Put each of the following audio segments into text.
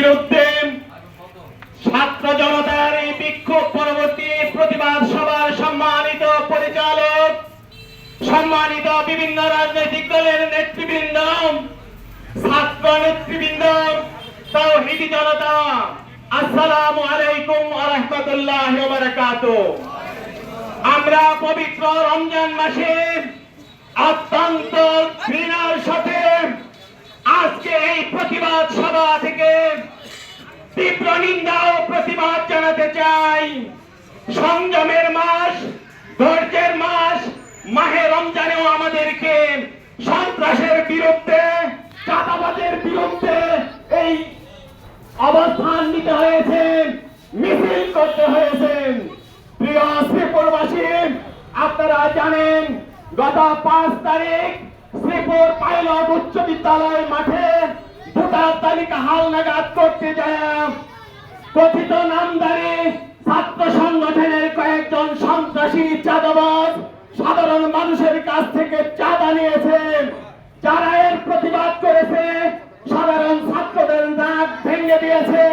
বিরুদ্ধে ছাত্র জনতার এই বিক্ষোভ পরবর্তী প্রতিবাদ সভার সম্মানিত পরিচালক, সম্মানিত বিভিন্ন রাজনৈতিক দলের নেতৃবৃন্দ, ছাত্র নেতৃবৃন্দ, তৌহিদি জনতা, আসসালামু আলাইকুম ওয়া রাহমাতুল্লাহি আমরা পবিত্র রমজান মাসে অত্যন্ত ঘৃণার সাথে আজকে এই প্রতিবাদ সভা থেকে তীব্র নিন্দা ও প্রতিবাদ জানাতে চাই। সংযমের মাস, ধৈর্যের মাস, মাহে রমজানেও আমাদেরকে সন্ত্রাসের বিরুদ্ধে, চাঁদাবাজের বিরুদ্ধে এই অবস্থান নিতে হয়েছে, মিছিল করতে হয়েছে। প্রিয় শ্রীপুরবাসী, আপনারা জানেন, গত পাঁচ তারিখ শ্রীপুর পাইলট উচ্চ বিদ্যালয় মাঠে ভোটার তালিকা হালনাগাদ করতে যায়। কথিত নামদারি ছাত্র সংগঠনের কয়েকজন সন্ত্রাসী চাঁদাবাজ সাধারণ মানুষের কাছ থেকে চাঁদা নিয়েছে। যারা এর প্রতিবাদ করেছে, সাধারণ ছাত্রদের নাক ভেঙে দিয়েছে,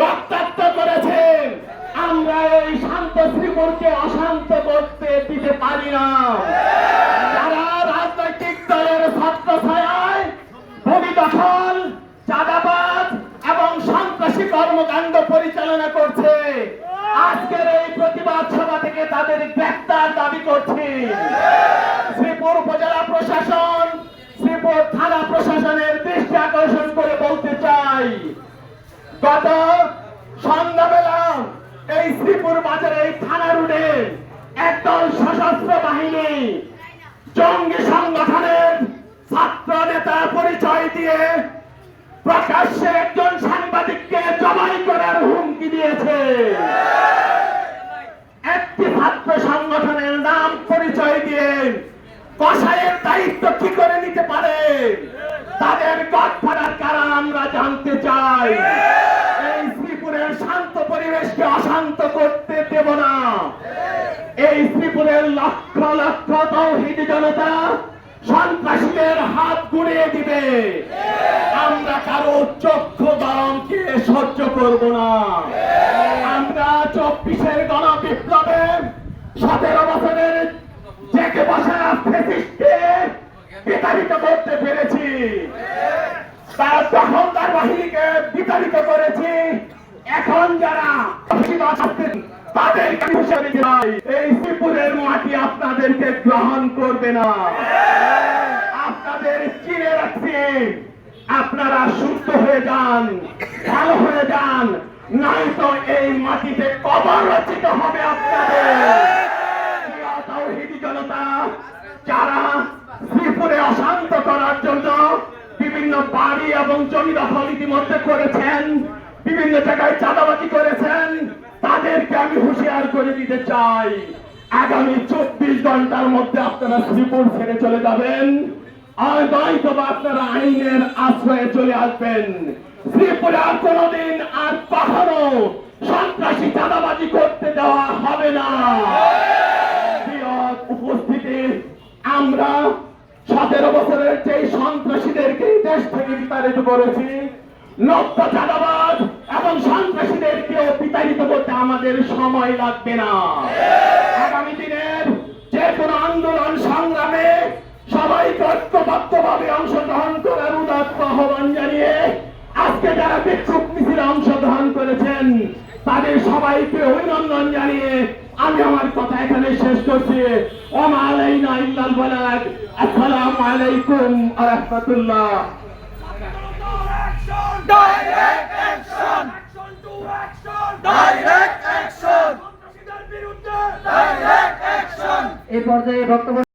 রক্তাক্ত করেছে। আমরা এই শান্ত শ্রীপুরকে কর্মকাণ্ড পরিচালনা করছে। আজকের এই প্রতিবাদ সভা থেকে তাদের গ্রেপ্তার দাবি করছি। শ্রীপুর উপজেলা প্রশাসন, শ্রীপুর থানা প্রশাসনের দৃষ্টি আকর্ষণ করে বলতে চাই, গত সন্ধ্যাবেলা এই শ্রীপুর বাজারে এই থানা রোডে একদল সশস্ত্র বাহিনী জঙ্গি সংগঠনের ছাত্র নেতা পরিচয় দিয়ে প্রকাশ্যে দিয়েছে একটি ছাত্র সংগঠনের নাম পরিচয় দিয়ে কষায়ের দায়িত্ব কি করে নিতে পারে? তাদের গডফাদার কারা আমরা জানতে চাই। এই শ্রীপুরের শান্ত পরিবেশকে অশান্ত করতে দেব না। এই শ্রীপুরের লক্ষ লক্ষ তৌহিদ জনতা সন্ত্রাসীদের হাত গুড়িয়ে দিবে। আমরা কারও চক্ষু গরমকে সহ্য করব না। জেগে বসা ফেসিস্টকে বিতাড়িত করতে পেরেছি। তার দখলদার বাহিনীকে বিতাড়িত করেছি। এখন যারা এই শ্রীপুরের মাটি আপনাদেরকে গ্রহণ করবে না। আপনাদের চিনে রাখছি। আপনারা সুস্থ হয়ে যান ভালো হয়ে যান। নয়তো এই মাটিতে জমি দখল ইতিমধ্যে করেছেন। বিভিন্ন জায়গায় চাঁদাবাজি করেছেন। তাদেরকে আমি হুঁশিয়ার করে দিতে চাই। আগামী চব্বিশ ঘণ্টার মধ্যে আপনারা শ্রীপুর ছেড়ে চলে যাবেন। আর নয়তো আপনারা আইনের আশ্রয়ে চলে আসবেন। শ্রীপুরে আর কোনোদিন আর কখনো সন্ত্রাসী চাঁদাবাজি করতে দেওয়া হবে না। উপস্থিতি, আমরা সতেরো বছরের যে সন্ত্রাসীদেরকে দেশ থেকে বিতাড়িত করেছি। নব্য চাঁদাবাদ এবং সন্ত্রাসীদেরকেও বিতাড়িত করতে আমাদের সময় লাগবে না। আগামী দিনের যে কোনো আন্দোলন সংগ্রামে সবাইকে ঐক্যবদ্ধভাবে অংশগ্রহণ করার উদাত্ত আহ্বান জানিয়ে আজকে যারা বিক্ষোভ মিছিলে অংশগ্রহণ করেছেন, তাদের সবাইকে অভিনন্দন জানিয়ে আমি আমার কথা এখানে শেষ করছি। ওমা ইল্লাল বালাগ আসসালামু আলাইকুম ওয়া রাহমাতুল্লাহ। Direct action! Action to action! Direct action! সন্ত্রাসীদের বিরুদ্ধে Direct action! এই পর্যায়ে বক্তব্য